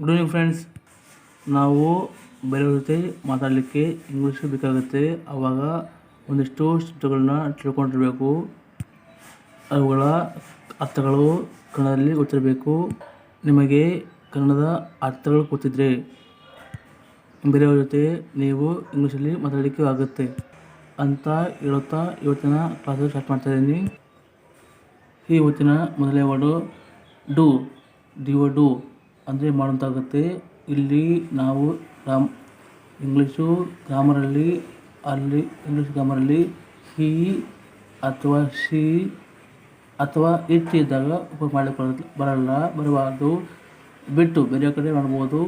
Good evening friends ನಾವು ಬೇರೆಯವ್ರ ಜೊತೆ ಮಾತಾಡಲಿಕ್ಕೆ ಇಂಗ್ಲೀಷ್ ಬೇಕಾಗುತ್ತೆ. ಆವಾಗ ಒಂದಿಷ್ಟು ಶಬ್ದಗಳನ್ನ ತಿಳ್ಕೊಂಡಿರಬೇಕು. ಅವುಗಳ ಅರ್ಥಗಳು ಕನ್ನಡದಲ್ಲಿ ಗೊತ್ತಿರಬೇಕು. ನಿಮಗೆ ಕನ್ನಡದ ಅರ್ಥಗಳು ಗೊತ್ತಿದ್ದರೆ ಬೇರೆಯವ್ರ ಜೊತೆ ನೀವು ಇಂಗ್ಲೀಷಲ್ಲಿ ಮಾತಾಡಲಿಕ್ಕೆ ಆಗುತ್ತೆ ಅಂತ ಹೇಳುತ್ತಾ ಇವತ್ತಿನ ಕ್ಲಾಸಲ್ಲಿ ಸ್ಟಾರ್ಟ್ ಮಾಡ್ತಾ ಇದ್ದೀನಿ. ಈ ಇವತ್ತಿನ ಮೊದಲನೇ ವರ್ಡು ಡು ಡಿಒ ಡು. ಅಂದರೆ ಮಾಡುವಂತಾಗುತ್ತೆ. ಇಲ್ಲಿ ನಾವು ಗ್ರಾಮ್ ಇಂಗ್ಲೀಷು ಗ್ರಾಮರಲ್ಲಿ, ಅಲ್ಲಿ ಇಂಗ್ಲೀಷ್ ಗ್ರಾಮರಲ್ಲಿ ಹಿ ಅಥವಾ ಶಿ ಅಥವಾ ಇಟ್ ಇದ್ದಾಗ ಉಪಯೋಗ ಮಾಡಲಿಕ್ಕೆ ಬರಲ್ಲ, ಬರಬಾರ್ದು. ಬಿಟ್ಟು ಬೇರೆ ಕಡೆ ಮಾಡ್ಬೋದು.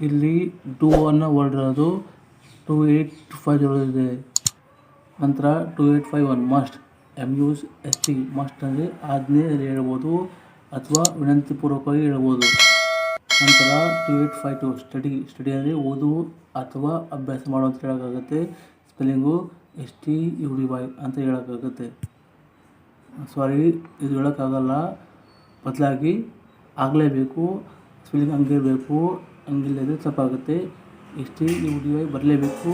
ಇಲ್ಲಿ ಟೂ ಅನ್ನೋ ವರ್ಡ್ ಇರೋದು ಟು ಏಯ್ಟ್ ಫೈವ್ ಇದೆ. ನಂತರ two eight five one must, M U S T must ಅಂದರೆ ಆಜ್ಞೆಯಲ್ಲಿ ಹೇಳ್ಬೋದು ಅಥವಾ ವಿನಂತಿಪೂರ್ವಕವಾಗಿ ಹೇಳ್ಬೋದು. ನಂತರ two eight five two study study ಅಂದರೆ ಓದು ಅಥವಾ ಅಭ್ಯಾಸ ಮಾಡು ಅಂತ ಹೇಳೋಕ್ಕಾಗುತ್ತೆ. Spelling S T U D Y ಅಂತ ಹೇಳೋಕ್ಕಾಗುತ್ತೆ. ಸಾರಿ ಇದು ಹೇಳೋಕ್ಕಾಗಲ್ಲ. ಬದಲಾಗಿ ಆಗಲೇಬೇಕು ಸ್ಪೆಲ್ಲಿಂಗ್ ಹಂಗಿರಬೇಕು ಹಂಗಿಲ್ಲದೆ ತಪ್ಪಾಗುತ್ತೆ. S T U D Y ಬರಲೇಬೇಕು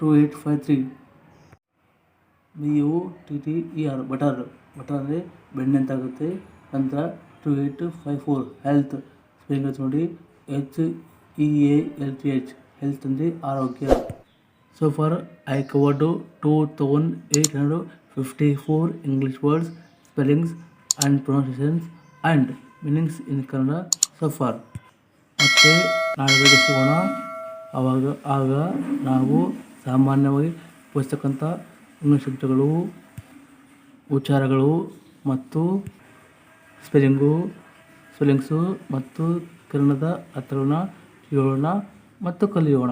two eight five three B U T T E R butter butter ಅಂದರೆ ಬೆಣ್ಣೆ ಅಂತ ಆಗುತ್ತೆ. ನಂತರ two eight five four health ಹಚ್ಚಿ ನೋಡಿ H E A L H health ಅಂದರೆ ಆರೋಗ್ಯ. So far I covered two thousand eight hundred fifty four English words spellings and pronunciations and meanings in Kannada so far ಮತ್ತು ಬೇಗ ಸಿಗೋಣ ಆವಾಗ ಆಗ ನಾವು ಸಾಮಾನ್ಯವಾಗಿ ಉಪಯೋಗಿಸ್ತಕ್ಕಂಥ ಇಂಗ್ಲೀಷ್ ಶಬ್ದಗಳು, ಉಚ್ಚಾರಗಳು ಮತ್ತು ಸ್ಪೆಲ್ಲಿಂಗು ಸ್ಪೆಲ್ಲಿಂಗ್ಸು ಮತ್ತು ಕಿರಣದ ಅರ್ಥಗಳನ್ನ ಹೇಳೋಣ ಮತ್ತು ಕಲಿಯೋಣ.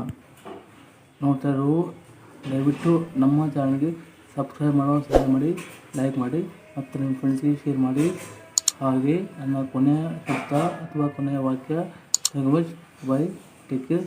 ನೋಡ್ತಾ ಇರೋ ದಯವಿಟ್ಟು ನಮ್ಮ ಚಾನಲ್ಗೆ ಸಬ್ಸ್ಕ್ರೈಬ್ ಮಾಡೋ ಸಹಾಯ ಮಾಡಿ, ಲೈಕ್ ಮಾಡಿ ಮತ್ತು ನಿಮ್ಮ ಫ್ರೆಂಡ್ಸ್ಗೆ ಶೇರ್ ಮಾಡಿ. ಹಾಗೆ ನನ್ನ ಕೊನೆಯ ಶಬ್ದ ಅಥವಾ ಕೊನೆಯ ವಾಕ್ಯ ಲ್ಯಾಂಗ್ವೇಜ್ ಬೈ ಟೇಕ್ ಕೇರ್